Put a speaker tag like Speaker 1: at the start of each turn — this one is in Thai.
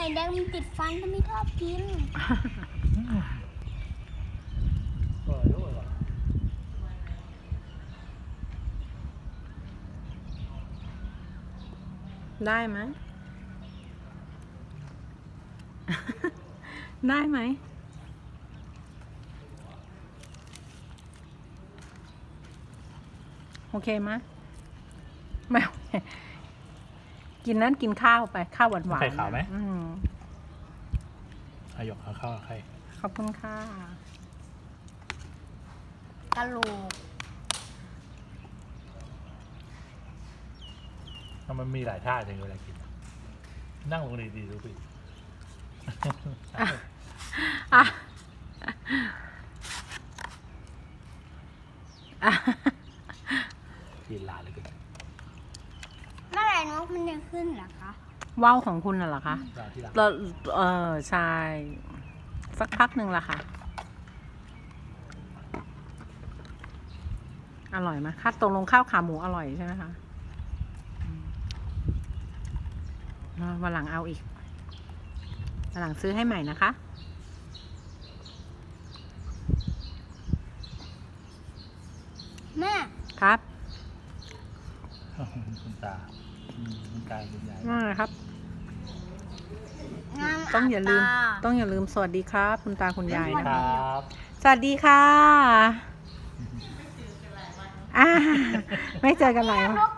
Speaker 1: ไข่แดงมันติดฟันก็ไม่ชอบกิน
Speaker 2: ได้ไหม ได้ไหม โอเคไหมไม่โอเค กินนั้นกินข้าวไปข้าวหวานหวาน
Speaker 3: ไข่ขาวไหม
Speaker 2: อืม
Speaker 3: อายกเอาเข้าวไข่
Speaker 2: ขอบคุณค่ะ
Speaker 1: กะโหลก
Speaker 3: แล้วมันมีหลายท่าจังเลยเวลากิน นั่งลงดีๆดูสิ
Speaker 2: อะอะ
Speaker 3: กินลาเลยกัน
Speaker 1: เมื่อไหร่นกมันจะขึ้นเหรอคะ
Speaker 2: ว่าวของคุณน่ะเหรอคะ
Speaker 3: ลาที่หลัง
Speaker 2: เราเออใช่สักพักหนึ่งละค่ะ อร่อยไหมข้าวตรงลงข้าวขาหมูอร่อยใช่ไหมคะอืมอ่าวันหลังเอาอีกวันหลังซื้อให้ใหม่นะคะ
Speaker 1: แม่
Speaker 2: ครับ
Speaker 3: คุณตาอื มคุณตาคุณยาย
Speaker 2: ว่าไงครับ
Speaker 1: งาม
Speaker 2: ต้องอย่าลืม
Speaker 1: ต
Speaker 2: ต้องอย่าลืมสวัสดีครับ คุณตาคุณยาย
Speaker 3: ค
Speaker 2: นะ
Speaker 3: รั
Speaker 2: คะ
Speaker 3: บ
Speaker 2: สวัสดีค่ะอ่าไม่เจอกันหลายวัน
Speaker 1: นก